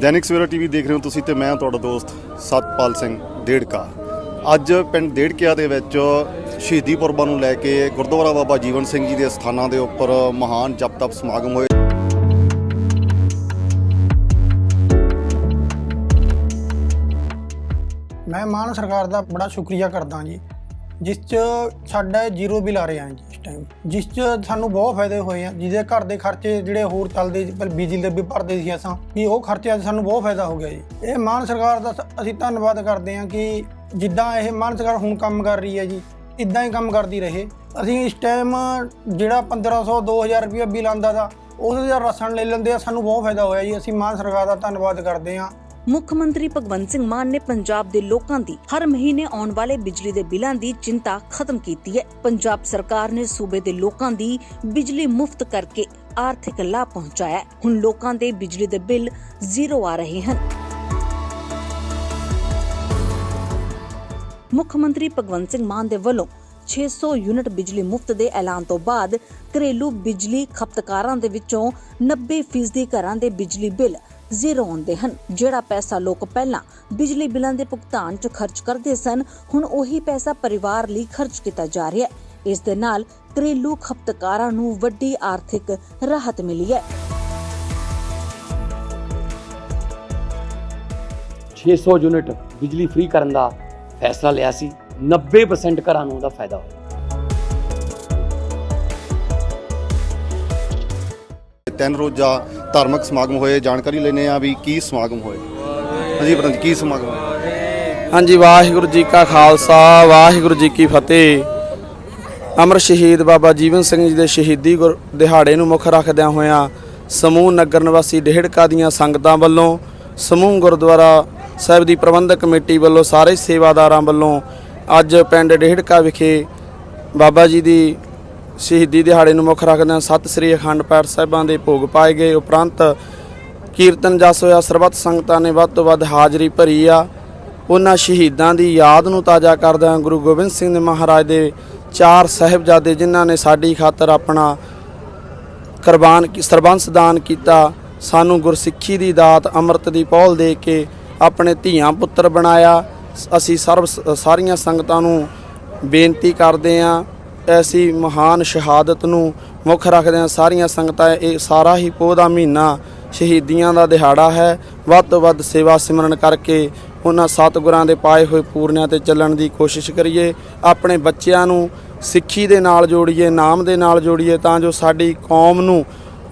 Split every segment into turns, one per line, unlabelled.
Dainik Savera TV ਦੇਖ ਰਹੇ ਹੋ ਤੁਸੀਂ ਤੇ ਮੈਂ ਤੁਹਾਡਾ ਦੋਸਤ ਸਤਪਾਲ ਸਿੰਘ ਡੇੜਕਾ ਅੱਜ ਪਿੰਡ ਡੇੜਕਿਆ ਦੇ ਵਿੱਚ ਸ਼ਹੀਦੀ ਪੁਰਬਾਂ ਨੂੰ ਲੈ ਕੇ ਗੁਰਦੁਆਰਾ ਬਾਬਾ ਜੀਵਨ ਸਿੰਘ ਜੀ ਦੇ ਸਥਾਨਾਂ ਦੇ ਉੱਪਰ ਮਹਾਨ ਜਪ ਤਪ ਸਮਾਗਮ ਹੋਏ।
ਮੈਂ ਮਾਨ ਸਰਕਾਰ ਦਾ ਬੜਾ ਸ਼ੁਕਰੀਆ ਕਰਦਾ ਜੀ। ਜਿਸ ਚ ਸਾਡਾ ਜ਼ੀਰੋ ਬਿੱਲ ਆ ਰਿਹਾ ਜੀ ਇਸ ਟਾਈਮ ਜਿਸ ਚ ਸਾਨੂੰ ਬਹੁਤ ਫਾਇਦੇ ਹੋਏ ਆ। ਜਿਹਦੇ ਘਰ ਦੇ ਖਰਚੇ ਜਿਹੜੇ ਹੋਰ ਚੱਲਦੇ ਸੀ, ਪਰ ਬਿਜਲੀ ਦੇ ਵੀ ਭਰਦੇ ਸੀ ਅਸਾਂ ਵੀ ਉਹ ਖਰਚੇ ਅੱਜ ਸਾਨੂੰ ਬਹੁਤ ਫਾਇਦਾ ਹੋ ਗਿਆ ਜੀ। ਇਹ ਮਾਨ ਸਰਕਾਰ ਦਾ ਸ- ਅਸੀਂ ਧੰਨਵਾਦ ਕਰਦੇ ਹਾਂ ਕਿ ਜਿੱਦਾਂ ਇਹ ਮਾਨ ਸਰਕਾਰ ਹੁਣ ਕੰਮ ਕਰ ਰਹੀ ਹੈ ਜੀ ਇਦਾਂ ਹੀ ਕੰਮ ਕਰਦੀ ਰਹੇ। ਅਸੀਂ ਇਸ ਟਾਈਮ ਜਿਹੜਾ 1500 2000 ਰੁਪਏ ਬਿੱਲ ਆਂਦਾ ਦਾ ਉਸ ਦਾ ਰਸਣ ਲੈ ਲੈਂਦੇ ਆ ਸਾਨੂੰ ਬਹੁਤ ਫਾਇਦਾ ਹੋਇਆ ਜੀ। ਅਸੀਂ ਮਾਨ ਸਰਕਾਰ ਦਾ ਧੰਨਵਾਦ ਕਰਦੇ ਹਾਂ।
ਮੁੱਖ ਮੰਤਰੀ ਭਗਵੰਤ ਸਿੰਘ ਮਾਨ ਨੇ ਪੰਜਾਬ ਦੇ ਲੋਕਾਂ ਦੀ ਹਰ ਮਹੀਨੇ ਆਉਣ ਵਾਲੇ ਬਿਜਲੀ ਦੇ ਬਿੱਲਾਂ ਦੀ ਚਿੰਤਾ ਖਤਮ ਕੀਤੀ ਹੈ। ਪੰਜਾਬ ਸਰਕਾਰ ਨੇ ਸੂਬੇ ਦੇ ਲੋਕਾਂ ਦੀ ਬਿਜਲੀ ਮੁਫਤ ਕਰਕੇ ਆਰਥਿਕ ਲਾਭ ਪਹੁੰਚਾਇਆ ਹੁਣ ਲੋਕਾਂ ਦੇ ਬਿਜਲੀ ਦੇ ਬਿੱਲ ਜ਼ੀਰੋ ਆ ਰਹੇ ਹਨ। ਮੁੱਖ ਮੰਤਰੀ ਭਗਵੰਤ ਸਿੰਘ ਮਾਨ ਦੇ ਵੱਲੋਂ 600 ਯੂਨਿਟ ਬਿਜਲੀ ਮੁਫਤ ਦੇ ਐਲਾਨ ਤੋਂ ਬਾਅਦ ਘਰੇਲੂ ਬਿਜਲੀ ਖਪਤਕਾਰਾਂ ਦੇ ਵਿੱਚੋਂ 90% ਘਰਾਂ ਦੇ ਬਿਜਲੀ ਬਿੱਲ ਜ਼ੀਰੋ ਆਉਂਦੇ ਹਨ। ਜਿਹੜਾ ਪੈਸਾ ਲੋਕ ਪਹਿਲਾਂ ਬਿਜਲੀ ਬਿੱਲਾਂ ਦੇ ਭੁਗਤਾਨ 'ਚ ਖਰਚ ਕਰਦੇ ਸਨ, ਹੁਣ ਉਹੀ ਪੈਸਾ ਪਰਿਵਾਰ ਲਈ ਖਰਚ ਕੀਤਾ ਜਾ ਰਿਹਾ ਹੈ। ਇਸ ਦੇ ਨਾਲ ਘਰੇਲੂ ਖਪਤਕਾਰਾਂ ਨੂੰ ਵੱਡੀ ਆਰਥਿਕ ਰਾਹਤ ਮਿਲੀ ਹੈ।
600 ਯੂਨਿਟ ਬਿਜਲੀ ਫ੍ਰੀ ਕਰਨ ਦਾ ਫੈਸਲਾ ਲਿਆ ਸੀ। 90% ਘਰਾਂ ਨੂੰ ਉਹਦਾ ਫਾਇਦਾ ਹੋਇਆ।
ਤਿੰਨ ਰੋਜ਼ਾ ਧਾਰਮਿਕ ਸਮਾਗਮ ਹੋਏ, ਜਾਣਕਾਰੀ ਲੈਣੇ ਆ ਵੀ ਕੀ ਸਮਾਗਮ ਹੋਏ। ਹਾਂਜੀ ਪ੍ਰਧਾਨ ਕੀ ਸਮਾਗਮ ਹੋਇਆ
ਹਾਂਜੀ, ਵਾਹਿਗੁਰੂ ਜੀ ਕਾ ਖਾਲਸਾ, ਵਾਹਿਗੁਰੂ ਜੀ ਕੀ ਫਤਿਹ। ਅਮਰ ਸ਼ਹੀਦ ਬਾਬਾ ਜੀਵਨ ਸਿੰਘ ਜੀ ਦੇ ਸ਼ਹੀਦੀ ਗੁਰ- ਦਿਹਾੜੇ ਨੂੰ ਮੁੱਖ ਰੱਖਦਿਆਂ ਹੋਇਆਂ ਸਮੂਹ ਨਗਰ ਨਿਵਾਸੀ ਡੇਹੜਕਾ ਦੀਆਂ ਸੰਗਤਾਂ ਵੱਲੋਂ ਸਮੂਹ ਗੁਰਦੁਆਰਾ ਸਾਹਿਬ ਦੀ ਪ੍ਰਬੰਧਕ ਕਮੇਟੀ ਵੱਲੋਂ ਸਾਰੇ ਸੇਵਾਦਾਰਾਂ ਵੱਲੋਂ ਅੱਜ ਪਿੰਡ ਡੇਹੜਕਾ ਵਿਖੇ ਬਾਬਾ ਜੀ ਦੀ ਸ਼ਹੀਦੀ ਦਿਹਾੜੇ ਨੂੰ ਮੁੱਖ ਰੱਖਦਿਆਂ ਸਤਿ ਸ੍ਰੀ ਅਖੰਡ ਪਾਠ ਸਾਹਿਬਾਂ ਦੇ ਭੋਗ ਪਾਏ ਗਏ। ਉਪਰੰਤ ਕੀਰਤਨ ਜਸ ਹੋਇਆ, ਸਰਬੱਤ ਸੰਗਤਾਂ ਨੇ ਵੱਧ ਤੋਂ ਵੱਧ ਹਾਜ਼ਰੀ ਭਰੀ ਆ। ਉਹਨਾਂ ਸ਼ਹੀਦਾਂ ਦੀ ਯਾਦ ਨੂੰ ਤਾਜ਼ਾ ਕਰਦਿਆਂ ਗੁਰੂ ਗੋਬਿੰਦ ਸਿੰਘ ਦੇ ਮਹਾਰਾਜ ਦੇ ਚਾਰ ਸਾਹਿਬਜ਼ਾਦੇ ਜਿਨ੍ਹਾਂ ਨੇ ਸਾਡੀ ਖਾਤਰ ਆਪਣਾ ਕੁਰਬਾਨ ਸਰਬੰਸ ਦਾਨ ਕੀਤਾ, ਸਾਨੂੰ ਗੁਰਸਿੱਖੀ ਦੀ ਦਾਤ, ਅੰਮ੍ਰਿਤ ਦੀ ਪੌਲ ਦੇ ਕੇ ਆਪਣੇ ਧੀਆਂ ਪੁੱਤਰ ਬਣਾਇਆ। ਅਸੀਂ ਸਰਬ, ਸਾਰੀਆਂ ਸੰਗਤਾਂ ਨੂੰ ਬੇਨਤੀ ਕਰਦੇ ਹਾਂ ਐਸੀ ਮਹਾਨ ਸ਼ਹਾਦਤ ਨੂੰ ਮੁੱਖ ਰੱਖਦਿਆਂ ਸਾਰੀਆਂ ਸੰਗਤਾਂ ਇਹ ਸਾਰਾ ਹੀ ਪੋਹ ਦਾ ਮਹੀਨਾ ਸ਼ਹੀਦੀਆਂ ਦਾ ਦਿਹਾੜਾ ਹੈ। ਵੱਧ ਤੋਂ ਵੱਧ ਸੇਵਾ ਸਿਮਰਨ ਕਰਕੇ ਉਹਨਾਂ ਸਤਿਗੁਰਾਂ ਦੇ ਪਾਏ ਹੋਏ ਪੂਰਨਿਆਂ ਤੇ ਚੱਲਣ ਦੀ ਕੋਸ਼ਿਸ਼ ਕਰੀਏ। ਆਪਣੇ ਬੱਚਿਆਂ ਨੂੰ ਸਿੱਖੀ ਦੇ ਨਾਲ ਜੋੜੀਏ, ਨਾਮ ਦੇ ਨਾਲ ਜੋੜੀਏ ਤਾਂ ਜੋ ਸਾਡੀ ਕੌਮ ਨੂੰ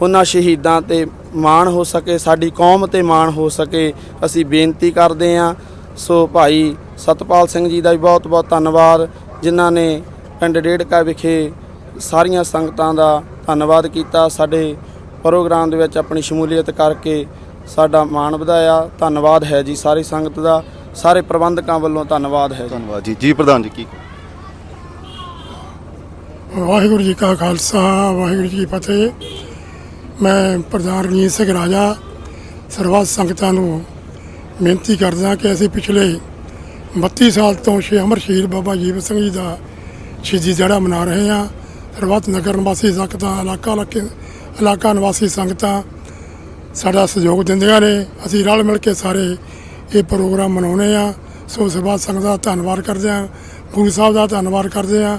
ਉਹਨਾਂ ਸ਼ਹੀਦਾਂ ਤੇ ਮਾਣ ਹੋ ਸਕੇ, ਸਾਡੀ ਕੌਮ ਤੇ ਮਾਣ ਹੋ ਸਕੇ। ਅਸੀਂ ਬੇਨਤੀ ਕਰਦੇ ਹਾਂ। ਸੋ ਭਾਈ ਸਤਪਾਲ ਸਿੰਘ ਜੀ ਦਾ ਵੀ ਬਹੁਤ ਬਹੁਤ ਧੰਨਵਾਦ, ਜਿਨ੍ਹਾਂ ਨੇ ਪਿੰਡ ਡੇੜਕਾ ਵਿਖੇ ਸਾਰੀਆਂ ਸੰਗਤਾਂ ਦਾ ਧੰਨਵਾਦ ਕੀਤਾ। ਸਾਡੇ ਪ੍ਰੋਗਰਾਮ ਦੇ ਵਿੱਚ ਆਪਣੀ ਸ਼ਮੂਲੀਅਤ ਕਰਕੇ ਸਾਡਾ ਮਾਣ ਵਧਾਇਆ। ਧੰਨਵਾਦ ਹੈ ਜੀ ਸਾਰੀ ਸੰਗਤ ਦਾ। ਸਾਰੇ ਪ੍ਰਬੰਧਕਾਂ ਵੱਲੋਂ ਧੰਨਵਾਦ ਹੈ ਜੀ।
ਧੰਨਵਾਦ ਜੀ। ਜੀ ਪ੍ਰਧਾਨ ਜੀ ਕੀ
ਵਾਹਿਗੁਰੂ ਜੀ ਕਾ ਖਾਲਸਾ ਵਾਹਿਗੁਰੂ ਜੀ ਕੀ ਫਤਿਹ। ਮੈਂ ਪ੍ਰਧਾਨ ਰਣਜੀਤ ਸਿੰਘ ਰਾਜਾ ਸਰਬੱਤ ਸੰਗਤਾਂ ਨੂੰ ਬੇਨਤੀ ਕਰਦਾ ਕਿ ਅਸੀਂ ਪਿਛਲੇ 32 ਸਾਲ ਤੋਂ ਸ਼੍ਰੀ ਅਮਰ ਸ਼ਹੀਦ ਬਾਬਾ ਜੀਵਨ ਸਿੰਘ ਜੀ ਦਾ ਸ਼ਹੀਦੀ ਦਿਹਾੜਾ ਮਨਾ ਰਹੇ ਹਾਂ। ਸਰਬੱਤ ਨਗਰ ਨਿਵਾਸੀ ਸੰਗਤਾਂ, ਇਲਾਕਾ ਇਲਾਕੇ ਇਲਾਕਾ ਨਿਵਾਸੀ ਸੰਗਤਾਂ ਸਾਡਾ ਸਹਿਯੋਗ ਦਿੰਦੀਆਂ ਨੇ। ਅਸੀਂ ਰਲ ਮਿਲ ਕੇ ਸਾਰੇ ਇਹ ਪ੍ਰੋਗਰਾਮ ਮਨਾਉਂਦੇ ਆ ਸੋ ਸਰਬੱਤ ਸੰਗਤ ਦਾ ਧੰਨਵਾਦ ਕਰਦੇ ਆ ਗੁਰੂ ਸਾਹਿਬ ਦਾ ਧੰਨਵਾਦ ਕਰਦੇ ਆ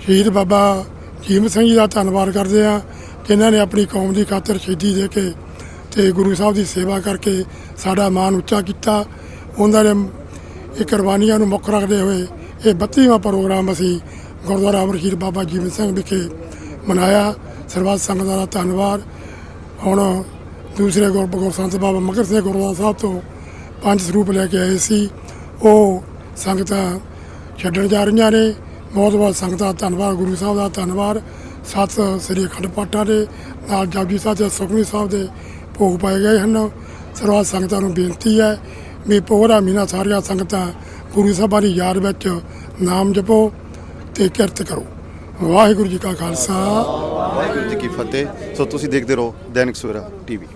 ਸ਼ਹੀਦ ਬਾਬਾ ਜੀਮ ਸਿੰਘ ਜੀ ਦਾ ਧੰਨਵਾਦ ਕਰਦੇ ਆ ਕਿ ਇਹਨਾਂ ਨੇ ਆਪਣੀ ਕੌਮ ਦੀ ਖਾਤਰ ਸ਼ਹੀਦੀ ਦੇ ਕੇ ਤੇ ਗੁਰੂ ਸਾਹਿਬ ਦੀ ਸੇਵਾ ਕਰਕੇ ਸਾਡਾ ਮਾਣ ਉੱਚਾ ਕੀਤਾ। ਉਹਨਾਂ ਨੇ ਇਹ ਕੁਰਬਾਨੀਆਂ ਨੂੰ ਮੁੱਖ ਰੱਖਦੇ ਹੋਏ ਇਹ 32ਵਾਂ ਪ੍ਰੋਗਰਾਮ ਅਸੀਂ ਗੁਰਦੁਆਰਾ ਅਮਰਸ਼ੀਰ ਬਾਬਾ ਜੀਵਨ ਸਿੰਘ ਵਿਖੇ ਮਨਾਇਆ। ਸਰਬੱਤ ਸੰਗਤਾਂ ਦਾ ਧੰਨਵਾਦ। ਹੁਣ ਦੂਸਰੇ ਗੁਰ ਸੰਤ ਬਾਬਾ ਮਗਰ ਸਿੰਘ ਗੁਰਦੁਆਰਾ ਸਾਹਿਬ ਤੋਂ ਪੰਜ ਸਰੂਪ ਲੈ ਕੇ ਆਏ ਸੀ। ਉਹ ਸੰਗਤਾਂ ਛੱਡਣ ਜਾ ਰਹੀਆਂ ਨੇ। ਬਹੁਤ ਬਹੁਤ ਸੰਗਤਾਂ ਦਾ ਧੰਨਵਾਦ, ਗੁਰੂ ਸਾਹਿਬ ਦਾ ਧੰਨਵਾਦ। ਸਤ ਸ੍ਰੀ ਅਖੰਡ ਪਾਠਾਂ ਦੇ ਨਾਲ ਜਪਜੀ ਸਾਹਿਬ ਤੇ ਸੁਖਮਨੀ ਸਾਹਿਬ ਦੇ ਭੋਗ ਪਾਏ ਗਏ ਹਨ। ਸਰਵਾ ਸੰਗਤਾਂ ਨੂੰ ਬੇਨਤੀ ਹੈ ਵੀ ਪੋਹਰਾ ਮਹੀਨਾ ਸਾਰੀਆਂ ਸੰਗਤਾਂ ਗੁਰੂ ਸਾਹਿਬਾਂ ਦੀ ਯਾਦ ਵਿੱਚ ਨਾਮ ਜਪੋ। ਤੇ ਕਿਰਤ ਕਰੋ। ਵਾਹਿਗੁਰੂ ਜੀ ਕਾ ਖਾਲਸਾ।
ਵਾਹਿਗੁਰੂ ਜੀ ਕੀ ਫਤਿਹ। ਸੋ ਤੁਸੀਂ ਦੇਖਦੇ ਰਹੋ ਦੈਨਿਕ ਸਵੇਰਾ ਟੀਵੀ।